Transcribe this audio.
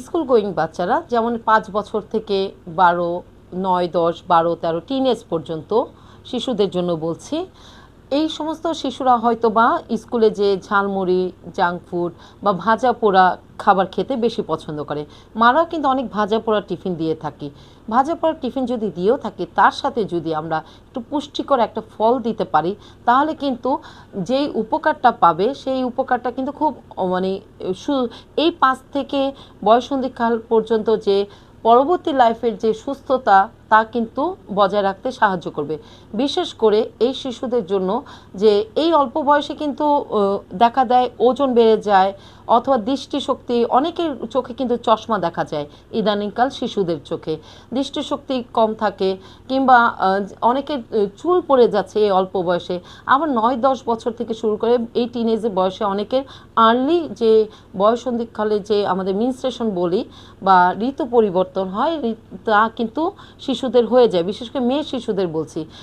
School going বাচ্চারা, যেমন পাঁচ বছর থেকে বারো, নয়, দশ, বারো, তেরো টিন পর্যন্ত শিশুদের জন্য বলছি এই সমস্ত শিশুরা হয়তো বা স্কুলে যে ঝালমুড়ি জাঙ্ক ফুড বা ভাজা পোড়া খাবার খেতে বেশি পছন্দ করে। মারাও কিন্তু অনেক ভাজা পোড়া টিফিন দিয়ে থাকি। ভাজা পোড়া টিফিন যদি দিয়েও থাকি, তার সাথে যদি আমরা একটু পুষ্টিকর একটা ফল দিতে পারি, তাহলে কিন্তু যেই উপকারটা পাবে, সেই উপকারটা কিন্তু খুব মানে এই পাঁচ থেকে বয়সন্ধিকাল পর্যন্ত যে পরবর্তী লাইফের যে সুস্থতা তা কিন্তু বজায় রাখতে সাহায্য করবে। বিশেষ করে এই শিশুদের জন্য যে এই অল্প বয়সে কিন্তু দেখা দেয়, ওজন বেড়ে যায় অথবা দৃষ্টিশক্তি, অনেকের চোখে কিন্তু চশমা দেখা যায় ইদানিংকাল শিশুদের চোখে। দৃষ্টিশক্তি কম থাকে কিংবা অনেকের চুল পড়ে যাচ্ছে এই অল্প বয়সে। আবার নয়, দশ বছর থেকে শুরু করে এই টিনেজের বয়সে অনেকের আর্লি যে বয়সন্ধিকালে যে আমাদের মিনস্ট্রেশন বলি বা ঋতু পরিবর্তন হয়, তা কিন্তু শিশুদের হয়ে যায়। বিশেষ করে মেয়ে শিশুদের বলছি।